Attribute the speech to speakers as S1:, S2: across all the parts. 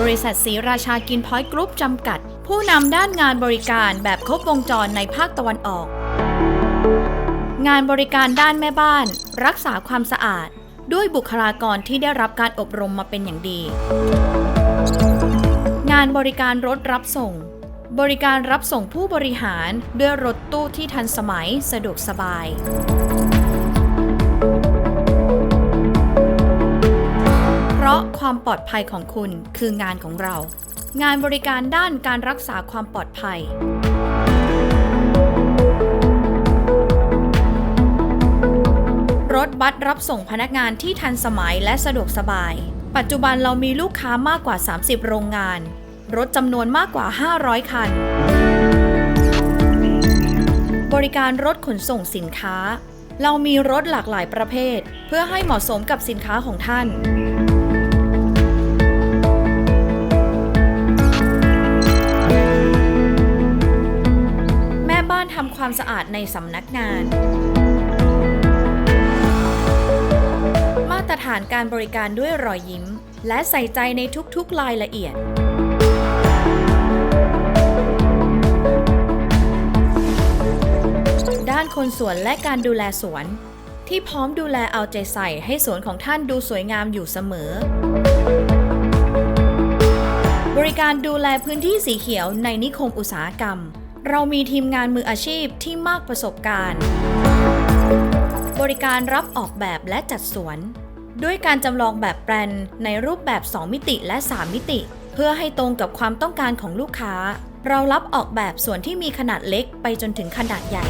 S1: บริษัทศรีราชากินพอยต์กรุ๊ปจำกัด ผู้นำด้านงานบริการแบบครบวงจรในภาคตะวันออก งานบริการด้านแม่บ้าน รักษาความสะอาด ด้วยบุคลากรที่ได้รับการอบรมมาเป็นอย่างดี งานบริการรถรับส่ง บริการรับส่งผู้บริหารด้วยรถตู้ที่ทันสมัยสะดวกสบาย ความปลอดภัยของคุณคืองานของเรา งานบริการด้านการรักษาความปลอดภัย รถบัสรับส่งพนักงานที่ทันสมัยและสะดวกสบาย ปัจจุบันเรามีลูกค้ามากกว่า 30 โรงงาน รถจำนวนมากกว่า 500 คัน บริการรถขนส่งสินค้าเรามีรถหลากหลายประเภท เพื่อให้เหมาะสมกับสินค้าของท่าน ความสะอาดในสำนักงาน มาตรฐานการบริการด้วยรอยยิ้ม และใส่ใจในทุกๆรายละเอียด ด้านคนสวนและการดูแลสวน ที่พร้อมดูแลเอาใจใส่ให้สวนของท่านดูสวยงามอยู่เสมอ บริการดูแลพื้นที่สีเขียวในนิคมอุตสาหกรรม เรามีทีมงานมืออาชีพที่มากประสบการณ์ บริการรับออกแบบและจัดสวน ด้วยการจำลองแบบแปลนในรูปแบบ 2 มิติและ 3 มิติ เพื่อให้ตรงกับความต้องการของลูกค้า เรารับออกแบบส่วนที่มีขนาดเล็กไปจนถึงขนาดใหญ่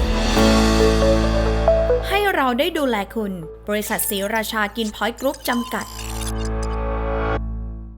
S1: ให้เราได้ดูแลคุณ บริษัทศรีราชากินพอยต์กรุ๊ปจำกัด